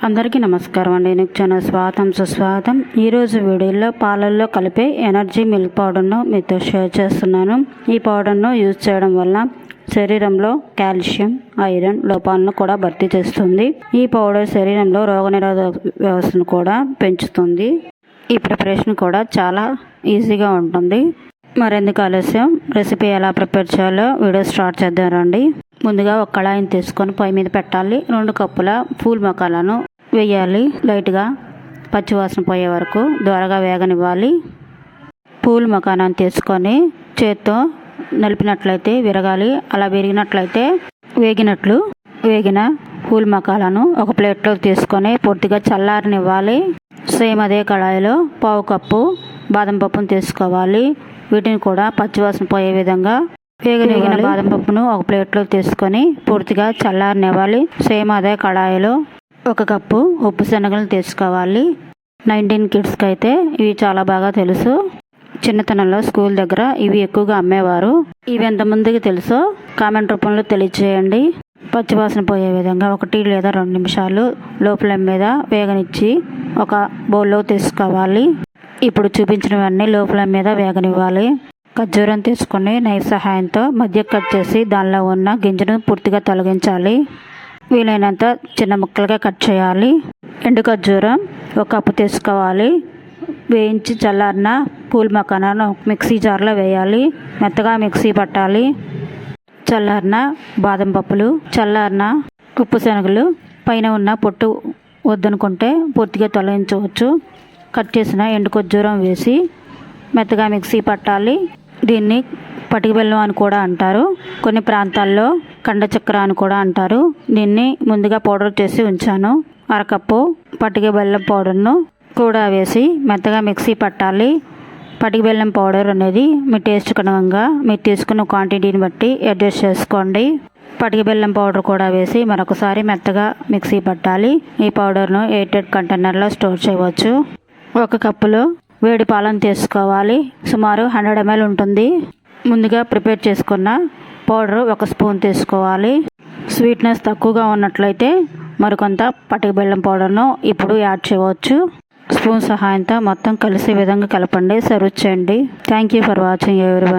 అందరికీ నమస్కారం అండి. నీకు చాలా స్వాగతం సుస్వాగతం ఈరోజు వీడియోలో పాలల్లో కలిపే ఎనర్జీ మిల్క్ పౌడర్ను మీతో షేర్ చేస్తున్నాను. ఈ పౌడర్ను యూజ్ చేయడం వల్ల శరీరంలో కాల్షియం ఐరన్ లోపాలను కూడా భర్తీ చేస్తుంది. ఈ పౌడర్ శరీరంలో రోగనిరోధక వ్యవస్థను కూడా పెంచుతుంది. ఈ ప్రిపరేషన్ కూడా చాలా ఈజీగా ఉంటుంది. మరెందుకు ఆలస్యం? రెసిపీ ఎలా ప్రిపేర్ చేయాలో వీడియో స్టార్ట్ చేద్దాం రండి. ముందుగా ఒక కళాయిని తీసుకొని పొయ్యి మీద పెట్టాలి. రెండు కప్పుల పూల్ మొక్కలను వేయాలి. లైట్గా పచ్చివాసన పోయే వరకు దోరగా వేగనివ్వాలి. పూల్ మకానాన్ని తీసుకొని చేత్తో నలిపినట్లయితే విరగాలి. అలా విరిగినట్లయితే వేగినట్లు వేగిన పూల్ మకాలను ఒక ప్లేట్లో తీసుకొని పూర్తిగా చల్లారనివ్వాలి. సేమ్ అదే కళాయిలో పావు కప్పు బాదం పప్పును తీసుకోవాలి. వీటిని కూడా పచ్చివాసన పోయే విధంగా వేగనిగిన బాదం పప్పును ఒక ప్లేట్లో తీసుకొని పూర్తిగా చల్లారనివ్వాలి. సేమ్ అదే కళాయిలో ఒక కప్పు ఉప్పు శనగలు తీసుకోవాలి. నైన్టీన్ కిడ్స్కి అయితే ఇవి చాలా బాగా తెలుసు. చిన్నతనంలో స్కూల్ దగ్గర ఇవి ఎక్కువగా అమ్మేవారు. ఇవి ఎంతమందికి తెలుసో కామెంట్ రూపంలో తెలియచేయండి. పచ్చివాసన పోయే విధంగా ఒకటి లేదా రెండు నిమిషాలు లోపల మీద వేగనిచ్చి ఒక బౌల్లో తీసుకోవాలి. ఇప్పుడు చూపించినవన్నీ లోపల మీద వేగనివ్వాలి. ఖర్జూరం తీసుకొని నైఫ్ సహాయంతో మధ్య కట్ చేసి దానిలో ఉన్న గింజను పూర్తిగా తొలగించాలి. వీలైనంత చిన్న ముక్కలుగా కట్ చేయాలి. ఎండు ఖర్జూరం ఒక కప్పు తీసుకోవాలి. వేయించి చల్లారిన పూల్ మకానాను మిక్సీ జార్లో వేయాలి. మెత్తగా మిక్సీ పట్టాలి. చల్లారిన బాదం పప్పులు చల్లారిన ఉప్పు శనగలు పైన ఉన్న పొట్టు వద్దనుకుంటే పూర్తిగా తొలగించవచ్చు. కట్ చేసిన ఎండు ఖర్జూరం వేసి మెత్తగా మిక్సీ పట్టాలి. దీన్ని పటిక బెల్లం అని కూడా అంటారు. కొన్ని ప్రాంతాల్లో కండ చక్కెర అని కూడా అంటారు. దీన్ని ముందుగా పౌడర్ చేసి ఉంచాను. అరకప్పు పటిక బెల్లం పౌడర్ను కూడా వేసి మెత్తగా మిక్సీ పట్టాలి. పటిక బెల్లం పౌడర్ అనేది మీ టేస్ట్ కనుగంగా మీరు తీసుకున్న క్వాంటిటీని బట్టి అడ్జస్ట్ చేసుకోండి. పటిక బెల్లం పౌడర్ కూడా వేసి మరొకసారి మెత్తగా మిక్సీ పట్టాలి. ఈ పౌడర్ను ఎయిటెడ్ కంటైనర్లో స్టోర్ చేయవచ్చు. ఒక కప్పులో వేడి పాలను తీసుకోవాలి. సుమారు హండ్రెడ్ ఎంఎల్ ఉంటుంది. ముందుగా ప్రిపేర్ చేసుకున్న పౌడర్ ఒక స్పూన్ తీసుకోవాలి. స్వీట్నెస్ తక్కువగా ఉన్నట్లయితే మరికొంత పటిక బెల్లం పౌడర్ను ఇప్పుడు యాడ్ చేయవచ్చు. స్పూన్ సహాయంతో మొత్తం కలిసే విధంగా కలపండి. సర్వ్ చేయండి. థ్యాంక్ యూ ఫర్ వాచింగ్ ఎవరి